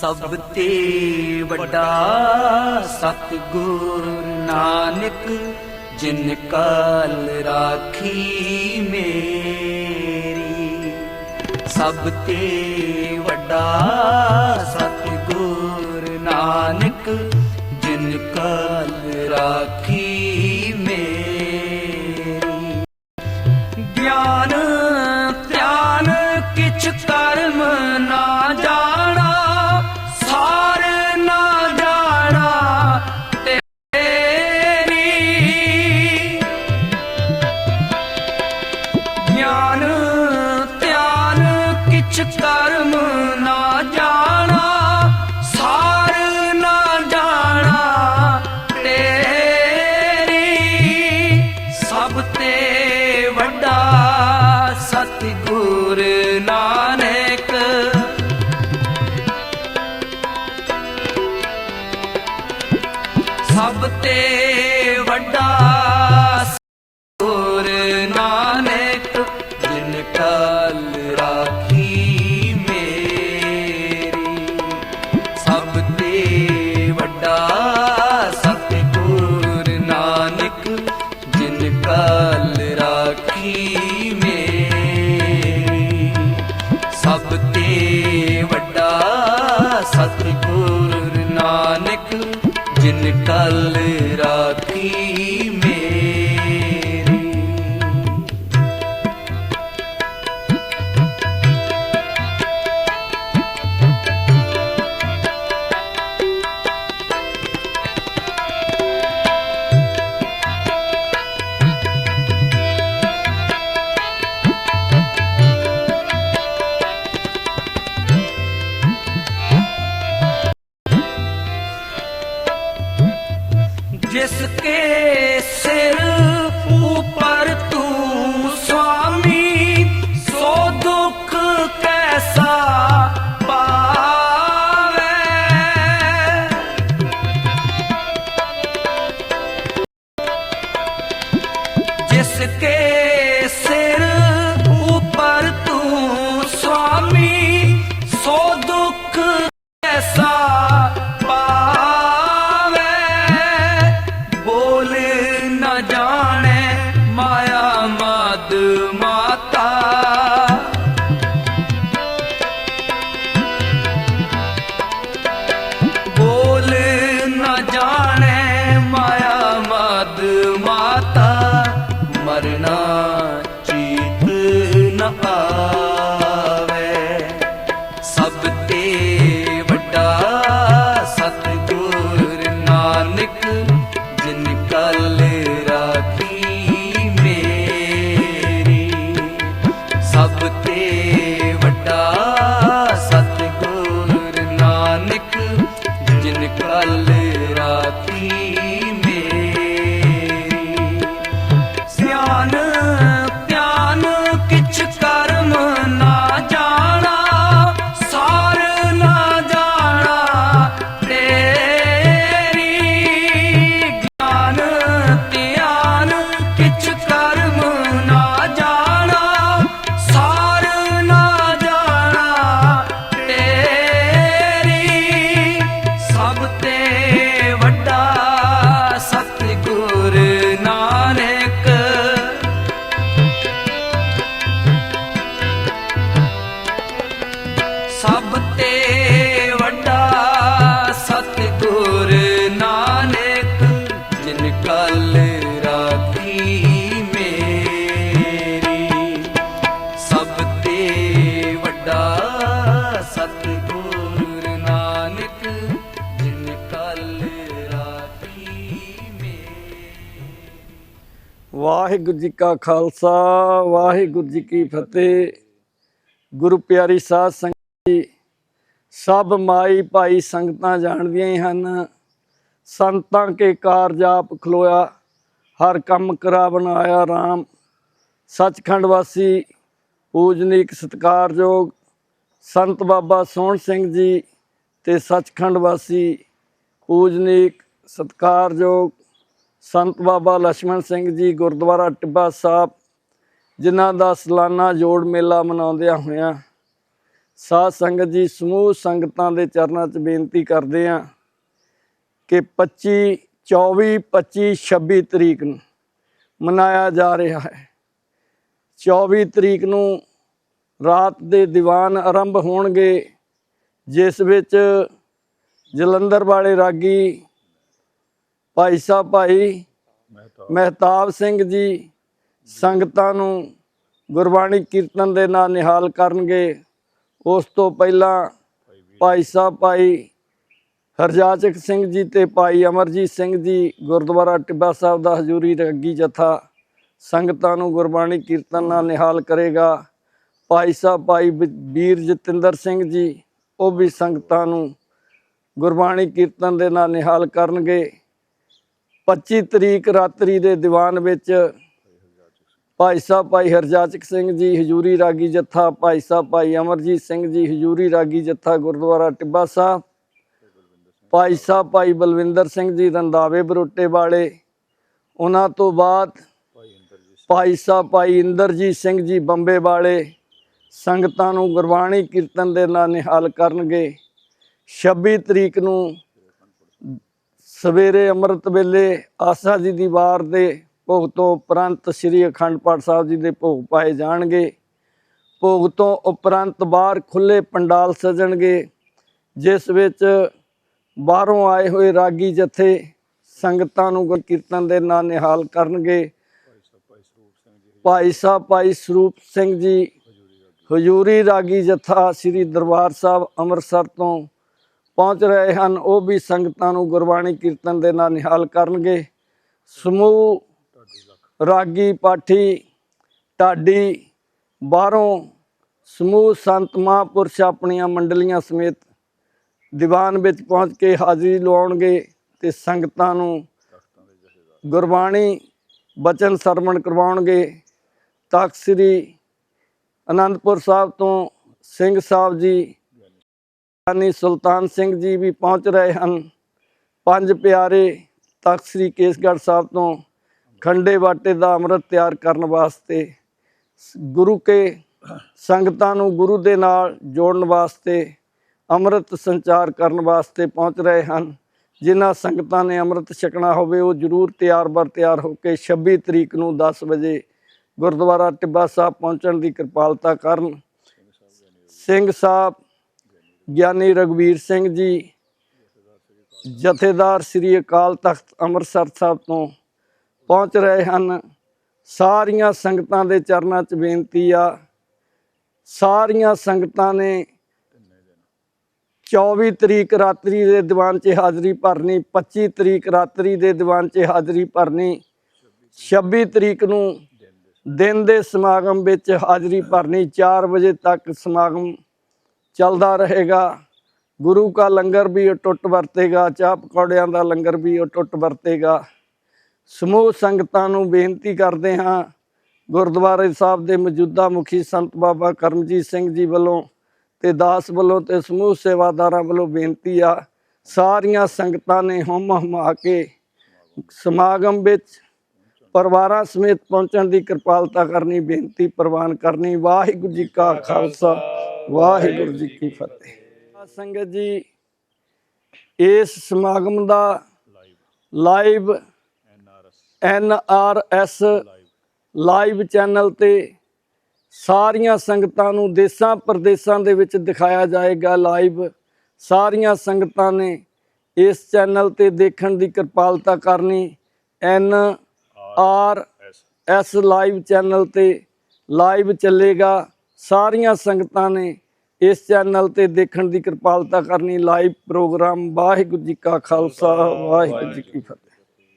ਸਭ ਤੇ ਵੱਡਾ ਸਤਗੁਰ ਨਾਨਕ ਜਿਨ ਕਾਲ ਰਾਖੀ ਮੇਰੀ। ਸਭ ਤੇ ਸਤਿਗੁਰ ਨਾਨਕ ਜਿਨ ਕਲ ਰਾਖੀ जिसके सिर ਵਾਹਿਗੁਰੂ ਜੀ ਕਾ ਖਾਲਸਾ, ਵਾਹਿਗੁਰੂ ਜੀ ਕੀ ਫਤਿਹ। ਗੁਰੂ ਪਿਆਰੀ ਸਾਧ ਸੰਗਤ ਜੀ, ਸਭ ਮਾਈ ਭਾਈ ਸੰਗਤਾਂ ਜਾਣਦੀਆਂ ਹੀ ਹਨ। ਸੰਤਾਂ ਕੇ ਕਾਰਜ ਆਪ ਖਲੋਇਆ, ਹਰ ਕੰਮ ਕਰਾ ਬਣਾਇਆ ਰਾਮ। ਸੱਚਖੰਡ ਵਾਸੀ, ਪੂਜਨੀਕ ਸਤਕਾਰਯੋਗ ਸੰਤ ਬਾਬਾ ਸੋਹਣ ਸਿੰਘ ਜੀ ਤੇ ਸੱਚਖੰਡ ਵਾਸੀ, ਪੂਜਨੀਕ ਸਤਕਾਰਯੋਗ ਸੰਤ ਬਾਬਾ ਲక్ష్మణ ਸਿੰਘ ਜੀ ਗੁਰਦੁਆਰਾ ਟਿੱਬਾ ਸਾਹਿਬ, ਜਿਨ੍ਹਾਂ ਦਾ ਸਲਾਨਾ ਜੋੜ ਮੇਲਾ ਮਨਾਉਂਦਿਆਂ ਹੋਇਆਂ ਸਾਧ ਸੰਗਤ ਜੀ ਸਮੂਹ ਸੰਗਤਾਂ ਦੇ ਚਰਨਾਂ 'ਚ ਬੇਨਤੀ ਕਰਦੇ ਆਂ ਕਿ 25 24 25 26 ਤਰੀਕ ਨੂੰ ਮਨਾਇਆ ਜਾ ਰਿਹਾ ਹੈ। 24 ਤਰੀਕ ਨੂੰ ਰਾਤ ਦੇ ਦੀਵਾਨ ਆਰੰਭ ਹੋਣਗੇ, ਜਿਸ ਵਿੱਚ ਜਲੰਧਰ ਵਾਲੇ ਰਾਗੀ ਭਾਈ ਸਾਹਿਬ ਭਾਈ ਮਹਿਤਾਬ। ਸਿੰਘ ਜੀ ਸੰਗਤਾਂ ਨੂੰ ਗੁਰਬਾਣੀ ਕੀਰਤਨ ਦੇ ਨਾਲ ਨਿਹਾਲ ਕਰਨਗੇ। ਉਸ ਤੋਂ ਪਹਿਲਾਂ ਭਾਈ ਸਾਹਿਬ ਭਾਈ ਹਰਜਾਚਕ ਸਿੰਘ ਜੀ ਤੇ ਭਾਈ ਅਮਰਜੀਤ ਸਿੰਘ ਜੀ ਗੁਰਦੁਆਰਾ ਟਿੱਬਾ ਸਾਹਿਬ ਦਾ ਹਜ਼ੂਰੀ ਰੱਗੀ ਜਥਾ ਸੰਗਤਾਂ ਨੂੰ ਗੁਰਬਾਣੀ ਕੀਰਤਨ ਨਾਲ ਨਿਹਾਲ ਕਰੇਗਾ। ਭਾਈ ਸਾਹਿਬ ਭਾਈ ਵੀਰ ਜਤਿੰਦਰ ਸਿੰਘ ਜੀ ਉਹ ਵੀ ਸੰਗਤਾਂ ਨੂੰ ਗੁਰਬਾਣੀ ਕੀਰਤਨ ਦੇ ਨਾਲ ਨਿਹਾਲ ਕਰਨਗੇ। 25 ਤਰੀਕ ਰਾਤਰੀ ਦੇ ਦੀਵਾਨ ਵਿੱਚ ਭਾਈ ਸਾਹਿਬ ਭਾਈ ਹਰਜਾਚਕ ਸਿੰਘ ਜੀ, ਹਜੂਰੀ ਰਾਗੀ ਜੱਥਾ, ਭਾਈ ਸਾਹਿਬ ਭਾਈ ਅਮਰਜੀਤ ਸਿੰਘ ਜੀ, ਹਜੂਰੀ ਰਾਗੀ ਜੱਥਾ ਗੁਰਦੁਆਰਾ ਟਿੱਬਾ ਸਾਹਿਬ, ਭਾਈ ਸਾਹਿਬ ਭਾਈ ਬਲਵਿੰਦਰ ਸਿੰਘ ਜੀ ਰੰਦਾਵੇ ਬਰੋਟੇ ਵਾਲੇ, ਉਹਨਾਂ ਤੋਂ ਬਾਅਦ ਭਾਈ ਸਾਹਿਬ ਭਾਈ ਇੰਦਰਜੀਤ ਸਿੰਘ ਜੀ ਬੰਬੇ ਵਾਲੇ ਸੰਗਤਾਂ ਨੂੰ ਗੁਰਬਾਣੀ ਕੀਰਤਨ ਦੇ ਨਾਲ ਨਿਹਾਲ ਕਰਨਗੇ। 26 ਤਰੀਕ ਨੂੰ ਸਵੇਰੇ ਅੰਮ੍ਰਿਤ ਵੇਲੇ ਆਸਾ ਜੀ ਦੀ ਵਾਰ ਦੇ ਭੋਗ ਤੋਂ ਉਪਰੰਤ ਸ੍ਰੀ ਅਖੰਡ ਪਾਠ ਸਾਹਿਬ ਜੀ ਦੇ ਭੋਗ ਪਾਏ ਜਾਣਗੇ। ਭੋਗ ਤੋਂ ਉਪਰੰਤ ਬਾਹਰ ਖੁੱਲੇ ਪੰਡਾਲ ਸਜਣਗੇ, ਜਿਸ ਵਿੱਚ ਬਾਹਰੋਂ ਆਏ ਹੋਏ ਰਾਗੀ ਜਥੇ ਸੰਗਤਾਂ ਨੂੰ ਗੁਰ ਕੀਰਤਨ ਦੇ ਨਾਲ ਨਿਹਾਲ ਕਰਨਗੇ। ਭਾਈ ਸਾਹਿਬ, ਭਾਈ ਸਰੂਪ ਸਿੰਘ ਜੀ, ਹਜੂਰੀ ਰਾਗੀ ਜਥਾ ਸ੍ਰੀ ਦਰਬਾਰ ਸਾਹਿਬ ਅੰਮ੍ਰਿਤਸਰ ਤੋਂ ਪਹੁੰਚ ਰਹੇ ਹਨ, ਉਹ ਵੀ ਸੰਗਤਾਂ ਨੂੰ ਗੁਰਬਾਣੀ ਕੀਰਤਨ ਦੇ ਨਾਲ ਨਿਹਾਲ ਕਰਨਗੇ। ਸਮੂਹ, ਰਾਗੀ ਪਾਠੀ, ਢਾਡੀ, ਬਾਹਰੋਂ ਸਮੂਹ ਸੰਤ ਮਹਾਂਪੁਰਸ਼ ਆਪਣੀਆਂ ਮੰਡਲੀਆਂ ਸਮੇਤ ਦੀਵਾਨ ਵਿੱਚ ਪਹੁੰਚ ਕੇ ਹਾਜ਼ਰੀ ਲਵਾਉਣਗੇ ਤੇ ਸੰਗਤਾਂ ਨੂੰ ਗੁਰਬਾਣੀ ਬਚਨ ਸਰਵਣ ਕਰਵਾਉਣਗੇ। ਤਖਤ ਸ੍ਰੀ ਅਨੰਦਪੁਰ ਸਾਹਿਬ ਤੋਂ ਸਿੰਘ ਸਾਹਿਬ ਜੀ ਗਿਆਨੀ ਸੁਲਤਾਨ ਸਿੰਘ ਜੀ ਵੀ ਪਹੁੰਚ ਰਹੇ ਹਨ। ਪੰਜ ਪਿਆਰੇ ਤਖਤ ਸ੍ਰੀ ਕੇਸਗੜ੍ਹ ਸਾਹਿਬ ਤੋਂ ਖੰਡੇ ਵਾਟੇ ਦਾ ਅੰਮ੍ਰਿਤ ਤਿਆਰ ਕਰਨ ਵਾਸਤੇ ਸ- ਗੁਰੂ ਕੇ ਸੰਗਤਾਂ ਨੂੰ ਗੁਰੂ ਦੇ ਨਾਲ ਜੋੜਨ ਵਾਸਤੇ, ਅੰਮ੍ਰਿਤ ਸੰਚਾਰ ਕਰਨ ਵਾਸਤੇ ਪਹੁੰਚ ਰਹੇ ਹਨ। ਜਿਨ੍ਹਾਂ ਸੰਗਤਾਂ ਨੇ ਅੰਮ੍ਰਿਤ ਛਕਣਾ ਹੋਵੇ, ਉਹ ਜ਼ਰੂਰ ਤਿਆਰ ਬਰ ਤਿਆਰ ਹੋ ਕੇ 26 ਤਰੀਕ ਨੂੰ 10 ਵਜੇ ਗੁਰਦੁਆਰਾ ਟਿੱਬਾ ਸਾਹਿਬ ਪਹੁੰਚਣ ਦੀ ਕਿਰਪਾਲਤਾ ਕਰਨ। ਸਿੰਘ ਸਾਹਿਬ ਗਿਆਨੀ ਰਗਵੀਰ ਸਿੰਘ ਜੀ, ਜਥੇਦਾਰ ਸ੍ਰੀ ਅਕਾਲ ਤਖਤ ਅੰਮ੍ਰਿਤਸਰ ਸਾਹਿਬ ਤੋਂ ਪਹੁੰਚ ਰਹੇ ਹਨ। ਸਾਰੀਆਂ ਸੰਗਤਾਂ ਦੇ ਚਰਨਾਂ 'ਚ ਬੇਨਤੀ ਆ, ਸਾਰੀਆਂ ਸੰਗਤਾਂ ਨੇ 24 ਤਰੀਕ ਰਾਤਰੀ ਦੇ ਦੀਵਾਨ 'ਚ ਹਾਜ਼ਰੀ ਭਰਨੀ 25 ਤਰੀਕ ਰਾਤਰੀ ਦੇ ਦੀਵਾਨ 'ਚ ਹਾਜ਼ਰੀ ਭਰਨੀ 26 ਤਰੀਕ ਨੂੰ ਦਿਨ ਦੇ ਸਮਾਗਮ ਵਿੱਚ ਹਾਜ਼ਰੀ ਭਰਨੀ 4 ਵਜੇ ਤੱਕ ਸਮਾਗਮ ਚੱਲਦਾ ਰਹੇਗਾ। ਗੁਰੂ ਕਾ ਲੰਗਰ ਵੀ ਟੁੱਟ ਵਰਤੇਗਾ। ਚਾਹ ਪਕੌੜਿਆਂ ਦਾ ਲੰਗਰ ਵੀ ਟੁੱਟ ਵਰਤੇਗਾ। ਸਮੂਹ ਸੰਗਤਾਂ ਨੂੰ ਬੇਨਤੀ ਕਰਦੇ ਹਾਂ, ਗੁਰਦੁਆਰੇ ਸਾਹਿਬ ਦੇ ਮੌਜੂਦਾ ਮੁਖੀ ਸੰਤ ਬਾਬਾ ਕਰਮਜੀਤ ਸਿੰਘ ਜੀ ਵੱਲੋਂ ਤੇ ਦਾਸ ਵੱਲੋਂ ਤੇ ਸਮੂਹ ਸੇਵਾਦਾਰਾਂ ਵੱਲੋਂ ਬੇਨਤੀ ਆ, ਸਾਰੀਆਂ ਸੰਗਤਾਂ ਨੇ ਹੁਮ ਹੁਮਾ ਕੇ ਸਮਾਗਮ ਵਿੱਚ ਪਰਿਵਾਰਾਂ ਸਮੇਤ ਪਹੁੰਚਣ ਦੀ ਕਿਰਪਾਲਤਾ ਕਰਨੀ, ਬੇਨਤੀ ਪ੍ਰਵਾਨ ਕਰਨੀ। ਵਾਹਿਗੁਰੂ ਜੀ ਕਾ ਖਾਲਸਾ। ਵਾਹਿਗੁਰੂ ਜੀ ਕੀ ਫਤਿਹ। ਸਾਧ ਸੰਗਤ ਜੀ, ਇਸ ਸਮਾਗਮ ਦਾ live N R S live channel ਤੇ ਸਾਰੀਆਂ ਸੰਗਤਾਂ ਨੂੰ ਦੇਸਾਂ ਪ੍ਰਦੇਸਾਂ ਦੇ ਵਿੱਚ ਦਿਖਾਇਆ ਜਾਏਗਾ ਲਾਈਵ। ਸਾਰੀਆਂ ਸੰਗਤਾਂ ਨੇ ਇਸ ਚੈਨਲ ਤੇ ਦੇਖਣ ਦੀ ਕਿਰਪਾਲਤਾ ਕਰਨੀ। N R S live channel ਤੇ ਲਾਈਵ ਚੱਲੇਗਾ। ਸਾਰੀਆਂ ਸੰਗਤਾਂ ਨੇ ਇਸ ਚੈਨਲ ਤੇ ਦੇਖਣ ਦੀ ਕਿਰਪਾਲਤਾ ਕਰਨੀ, ਲਾਈਵ ਪ੍ਰੋਗਰਾਮ, ਵਾਹਿਗੁਰੂ ਜੀ ਕਾ ਖਾਲਸਾ, ਵਾਹਿਗੁਰੂ ਜੀ ਕੀ ਫਤਿਹ।